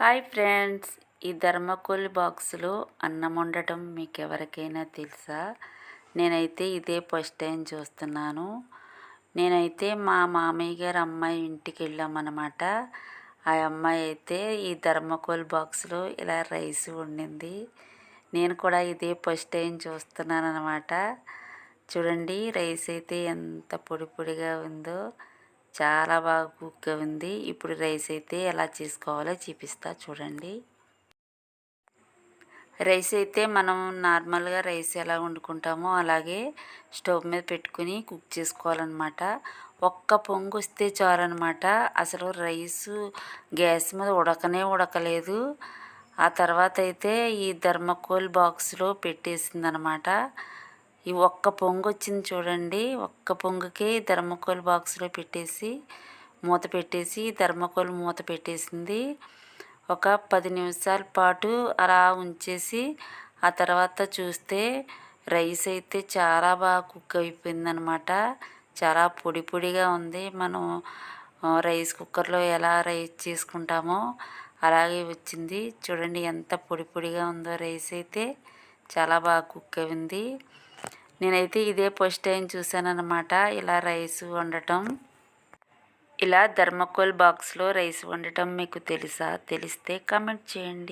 Hi friends ఈ thermocol బాక్స్లో అన్నం వండటం మీకు ఎవరికైనా తెలుసా? నేనైతే ఇదే ఫస్ట్ టైం చూస్తున్నాను. నేనైతే మా మామయ్య గారు అమ్మాయి ఇంటికి వెళ్ళామన్నమాట. ఆ అమ్మాయి అయితే ఈ ధర్మకోల్ బాక్స్లో ఇలా రైస్ వండింది. నేను కూడా ఇదే ఫస్ట్ టైం చూస్తున్నాను అనమాట చూడండి రైస్ అయితే ఎంత పొడి పొడిగా ఉందో. చాలా బాగా కుక్ ఉంది. ఇప్పుడు రైస్ అయితే ఎలా చేసుకోవాలో చూపిస్తా చూడండి. రైస్ అయితే మనం నార్మల్గా రైస్ ఎలా వండుకుంటామో అలాగే స్టవ్ మీద పెట్టుకుని కుక్ చేసుకోవాలన్నమాట. ఒక్క పొంగు వస్తే చాలన్నమాట. అసలు రైస్ గ్యాస్ మీద ఉడకనే ఉడకలేదు. ఆ తర్వాత అయితే ఈ ధర్మకోల్ బాక్స్లో పెట్టేసిందనమాట ఈ ఒక్క పొంగు వచ్చింది చూడండి. ఒక్క పొంగుకే ధర్మకోల్ బాక్స్లో పెట్టేసి మూత పెట్టేసి ధర్మకోల్ మూత పెట్టేసింది. ఒక పది నిమిషాల పాటు అలా ఉంచేసి ఆ తర్వాత చూస్తే రైస్ అయితే చాలా బాగా కుక్ అయిపోయిందనమాట. చాలా పొడి పొడిగా ఉంది. మనం రైస్ కుక్కర్లో ఎలా రైస్ చేసుకుంటామో అలాగే వచ్చింది. చూడండి ఎంత పొడి పొడిగా ఉందో రైస్ అయితే. చాలా బాగా కుక్ అయింది. నేనైతే ఇదే ఫస్ట్ టైం చూసానమాట ఇలా రైస్ వండటం. ఇలా ధర్మకోల్ బాక్స్లో రైస్ వండటం మీకు తెలుసా? తెలిస్తే కమెంట్ చేయండి.